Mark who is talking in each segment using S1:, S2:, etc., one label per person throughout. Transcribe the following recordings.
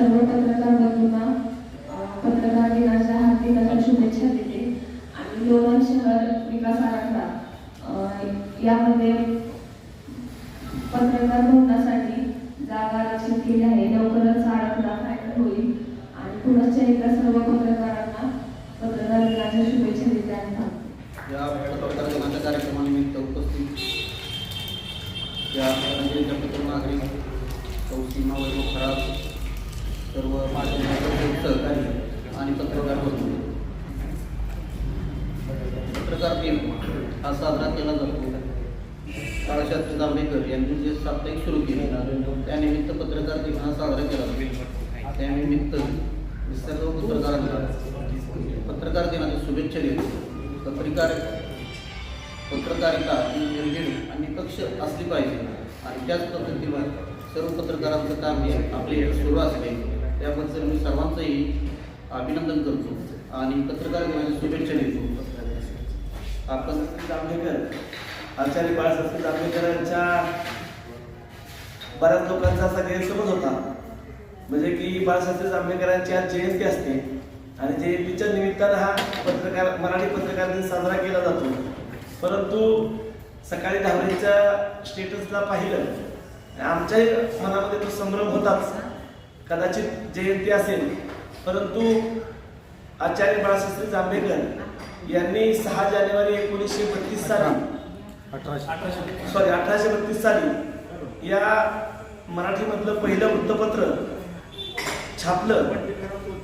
S1: सर्व पत्रकार बंधूंना अ, पत्रकार दिनाच्या हार्दिक अशा शुभेच्छा देते आणि लोणंद शहर विकास आराखडा अ, यामध्ये पत्रकार भवनासाठी जागा आरक्षित केली आहे लवकरच हा आराखडा फायनल होईल आणि पुनश्च एकदा सर्व पत्रकारांना पत्रकार दिनाच्या शुभेच्छा देते आणि थांबते
S2: या पत्रकार दिनाच्या कार्यक्रमानिमित्त उपस्थित या रंगीच्या पत्र नागरिक चौसीमा वैभव खराब सर्व माध्यमांचे सहकारी आणि पत्रकार बंधू पत्रकार दिन हा साजरा केला जातो. बाळाशास्त्री जांभेकर यांनी जे साप्ताहिक सुरू केले त्यानिमित्त पत्रकार दिन हा साजरा केला जातो. त्यानिमित्त सर्व पत्रकारांना पत्रकार दिनाच्या शुभेच्छा देतो. पत्रकार पत्रकारिता ही निर्भीड आणि कक्ष असली पाहिजे. आणि त्याच पद्धतीवर सर्व पत्रकारांचं काम हे आपले सुरू असले त्याबद्दल मी सर्वांचंही अभिनंदन करतो आणि पत्रकार दिनाच्या शुभेच्छा देतो. आपण
S3: जांभेकर आचार्य बाळासाहेब जांभेकरांच्या बऱ्याच लोकांचा असा गैरसमज होता. म्हणजे की बाळासाहेब जांभेकरांची आज जयंती असते आणि जयंतीच्या निमित्तानं हा पत्रकार मराठी पत्रकार दिन साजरा केला जातो. परंतु सकाळी दहावीच्या स्टेटसला पाहिलं आमच्याही मनामध्ये तो संभ्रम होताच. कदाचित जयंती असेल परंतु आचार्य बाळासाहेब जांभेकर यांनी सहा जानेवारी एकोणीसशे बत्तीस साली सॉरी अठराशे बत्तीस साली या मराठीमधलं पहिलं वृत्तपत्र छापलं.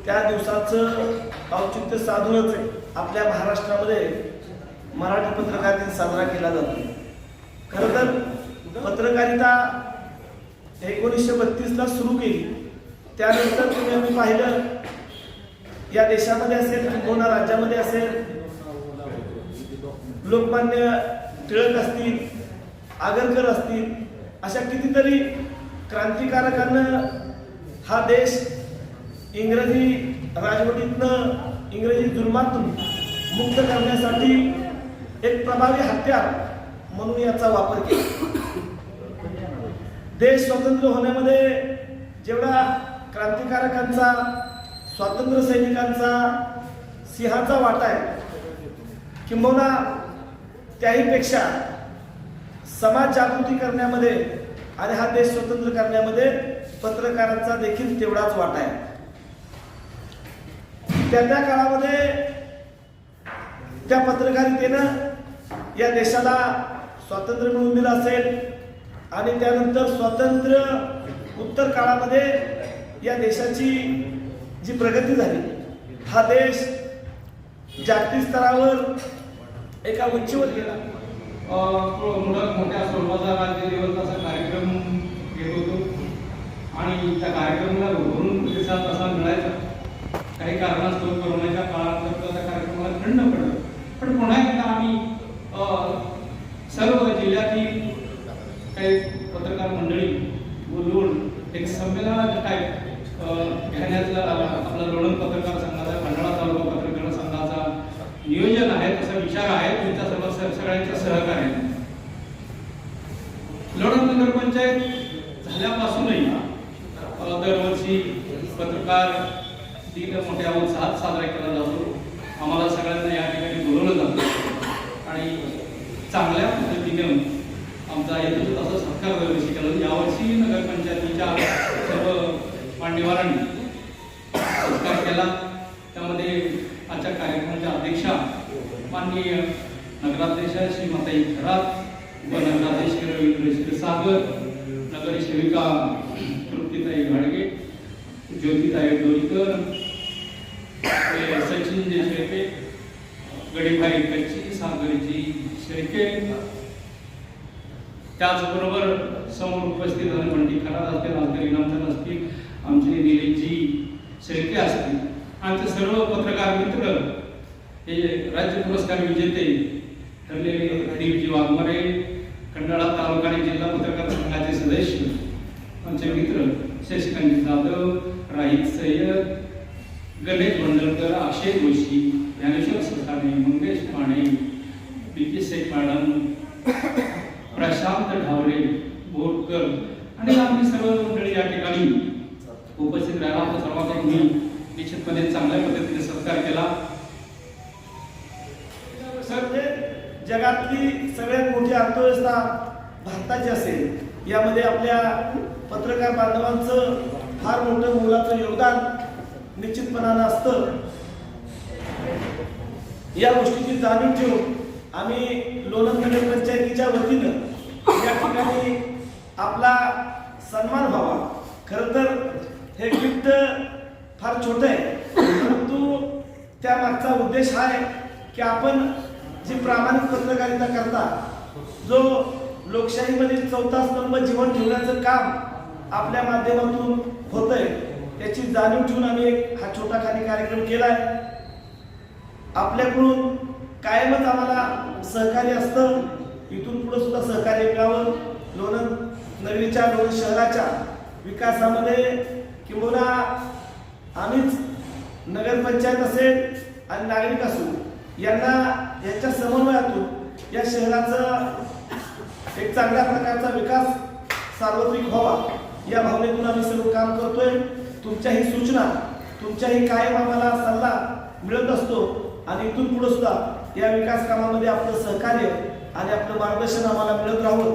S3: त्या दिवसाचं औचित्य साधूनच आपल्या महाराष्ट्रामध्ये मराठी पत्रकार दिन साजरा केला जातो. खरं तर पत्रकारिता एकोणीसशे बत्तीसला सुरू केली. त्यानंतर तुम्ही आम्ही पाहिलं या देशामध्ये असेल किंवा राज्यामध्ये असेल लोकमान्य टिळक असतील आगरकर असतील अशा कितीतरी क्रांतिकारकांना हा देश इंग्रजी राजवटीतनं इंग्रजी जुलमातून मुक्त करण्यासाठी एक प्रभावी हत्यार म्हणून याचा वापर केला. देश स्वतंत्र होण्यामध्ये जेवढा क्रांतिकारकांचा स्वातंत्र्य सैनिकांचा सिंहाचा वाटा आहे. किंबहुना त्याहीपेक्षा समाज जागृती करण्यामध्ये आणि हा देश स्वतंत्र करण्यामध्ये पत्रकारांचा देखील तेवढाच वाटा आहे. त्या त्या काळामध्ये त्या पत्रकारितेनं या देशाला स्वातंत्र्य मिळवून दिलं असेल आणि त्यानंतर स्वातंत्र्य उत्तर काळामध्ये या देशाची जी प्रगती झाली हा देश जागतिक स्तरावर एका उंचीवर गेला.
S4: मुलं मोठ्या स्वरूपाचा राज्य दिवसाचा कार्यक्रम घेत होतो. आणि त्या कार्यक्रमाला भरून प्रतिसाद असा मिळायचा. काही कारणास्तव कोरोनाच्या काळात त्या कार्यक्रमाला खंड पडलं. पण पुन्हा एकदा आम्ही सर्व जिल्ह्यातील काही पत्रकार मंडळी बोलवून एक संमेलन टाईप घेण्याचा आपला लोणंद पत्रकार संघाचा खंडाळा तालुका पत्रकार संघाचा नियोजन आहे तसा विचार आहे तुमच्या सर्व सगळ्यांच्या सहकार्याने लोणंद नगरपंचायत झाल्यापासूनही दरवर्षी पत्रकार दिन मोठ्या उत्साहात साजरा केला जातो. आम्हाला सगळ्यांना या ठिकाणी बोलवलं जातं. आणि चांगल्या पद्धतीने आमचा येतो असा सत्कार दरवर्षी केला यावर्षी त्यांच्या सर्व मान्यवरांनी सत्कार केला त्यामध्ये आजच्या कार्यक्रमाच्या अध्यक्षा माननीय नगराध्यक्षा श्रीमाताई खरात उपनगराध्यक्ष नगराध्यक्ष रवींद्र क्षीरसागर नगरसेविका तृप्तीताई घाडगे ज्योतिताई डोईकर सचिनजी शेळके गडीभाई कच्ची सागरजी शेळके. त्याचबरोबर समोर उपस्थित झाले मंडी खराब असतील आमचे नामचंद असतील आमचे निलेशजी शेळके असतील आमचे सर्व पत्रकार मित्र हे राज्य पुरस्कार विजेते ठरलेले दिलीपजी वाघमारे खंडाळा तालुका आणि जिल्हा पत्रकार संघाचे सदस्य आमचे मित्र Shashikant Jadhav Rahit Sayyad Ganesh Bhandalkar Akshay Joshi Dnyaneshwar Sasane Mangesh Mane P K Shaikh madam Dhaware Borkar आणि आम्ही सर्व मंडळी या ठिकाणी उपस्थित राहिला. आपण सर्वांना मी निश्चितपणे चांगल्या पद्धतीने सत्कार केला.
S3: सर म्हणजे जगातली सगळ्यात मोठी अर्थव्यवस्था भारताची असेल यामध्ये आपल्या पत्रकार बांधवांचं फार मोठं मोलाचं योगदान निश्चितपणानं असतं. या गोष्टीची जाणीव ठेवून आम्ही लोणंद नगर पंचायतीच्या वतीनं या ठिकाणी आपला सन्मान व्हावा. खरं तर हे गिफ्ट फार छोटं आहे. परंतु त्यामागचा उद्देश हा आहे की आपण जी प्रामाणिक पत्रकारिता करता जो लोकशाहीमधील चौथा स्तंभ जीवन ठेवण्याचं काम आपल्या माध्यमातून होतंय त्याची जाणीव ठेवून आम्ही एक हा छोटा खाली कार्यक्रम केला आहे आपल्याकडून कायमच आम्हाला सहकार्य असतं. इथून पुढे सुद्धा सहकार्य मिळावं. लोणंद नगरीच्या दोन शहराच्या विकासामध्ये किंबहुना आम्हीच नगरपंचायत असेल आणि नागरिक असू यांना यांच्या समन्वयातून या शहराचा एक चांगल्या प्रकारचा विकास सार्वत्रिक व्हावा या भावनेतून आम्ही सर्व काम करतोय. तुमच्याही सूचना तुमच्याही कायम आम्हाला सल्ला मिळत असतो आणि इथून पुढे सुद्धा या विकास कामामध्ये आपलं सहकार्य आणि आपलं मार्गदर्शन आम्हाला मिळत राहावं